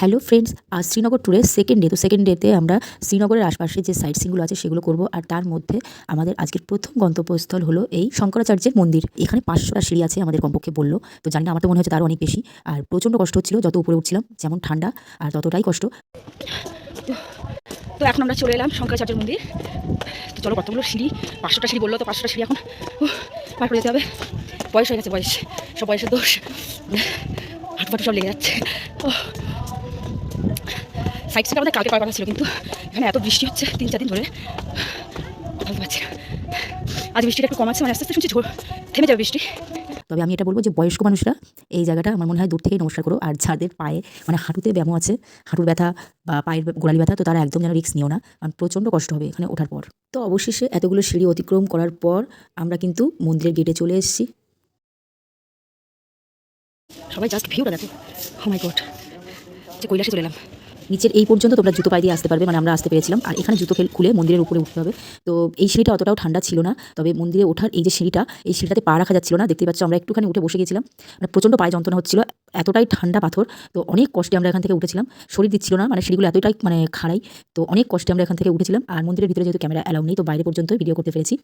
Hello friends আজ শ্রীনগর ট্যুরের second day তো সেকেন্ড ডেতে আমরা শ্রীনগরের আশপাশে যে সাইট সিনগুলো আছে সেগুলো করব। আর তার মধ্যে আমাদের আজকের প্রথম গন্তব্যস্থল হলো এই শঙ্করাচার্যের মন্দির। এখানে পাঁচশোটা সিঁড়ি আছে আমাদের কমপক্ষে বলল। তো জানি না, আমার তো মনে হচ্ছে তারও অনেক বেশি। আর প্রচণ্ড কষ্ট হচ্ছিল, যত উপরে উঠছিলাম, যেমন ঠান্ডা, আর ততটাই কষ্ট। তো এখন আমরা চলে এলাম শঙ্করাচার্যের মন্দির। তো চলো কতগুলো সিঁড়ি? পাঁচশোটা সিঁড়ি বলল তো পাঁচশোটা সিঁড়ি এখন। পার করে যেতে হবে। বয়স হয়ে গেছে, বয়স। সব বয়সের দোষ। হাঁটু সব লেগে যাচ্ছে। ও সাইড থেকে আমাদের কালকে পার করা ছিল কিন্তু এখানে এত বৃষ্টি হচ্ছে তিন চার দিন ধরে। পারছি না। আজ বৃষ্টিটা একটু কমাচ্ছে মানে আস্তে আস্তে শুনছি থেমে যাবে বৃষ্টি। তবে আমি এটা বলব যে বয়স্ক মানুষরা এই জায়গাটা আমার মনে হয় দূর থেকেই নমস্কার করো। আর যাদের পায়ে মানে হাঁটুতে ব্যায়াম আছে হাঁটুর ব্যথা বা পায়ের গোড়ালি ব্যথা তো তারা একদম যেন রিস্ক নিও না কারণ প্রচণ্ড কষ্ট হবে এখানে ওঠার পর। তো অবশেষে এতগুলো সিঁড়ি অতিক্রম করার পর আমরা কিন্তু মন্দিরের গেটে চলে এসেছি। সবাই জাস্ট ভিউটা দেখো। ও মাই গড যে কৈলাসে চলে এলাম। নিচের এই পর্যন্ত তোমরা জুতো পায়ে দিয়ে আসতে পারবে মানে আমরা আসতে পেরেছিলাম। আর এখানে জুতো খেল মন্দিরের উপরে উঠতে হবে। তো এই সিঁড়িটা অতটাও ঠান্ডা ছিল না, তবে মন্দিরে ওঠার এই যে সিঁড়িটা, এই সিঁড়িটাতে পা রাখা যাচ্ছিল না। দেখতে পাচ্ছ, আমরা একটুখানি উঠে বসে গেছিলাম। মানে প্রচণ্ড পায়ে যন্ত্রণা হচ্ছিল, এতটাই ঠান্ডা পাথর। তো অনেক কষ্টে আমরা এখান থেকে উঠেছিলাম। শরীর দিচ্ছিল না মানে সিঁড়িগুলো এতটাই মানে খাড়াই। তো অনেক কষ্টে আমরা এখান থেকে উঠেছিলাম। আর মন্দিরের ভিতরে যেহেতু ক্যামেরা অ্যালাউ নেই, তো বাইরে পর্যন্ত ভিডিও করতে পেরেছি।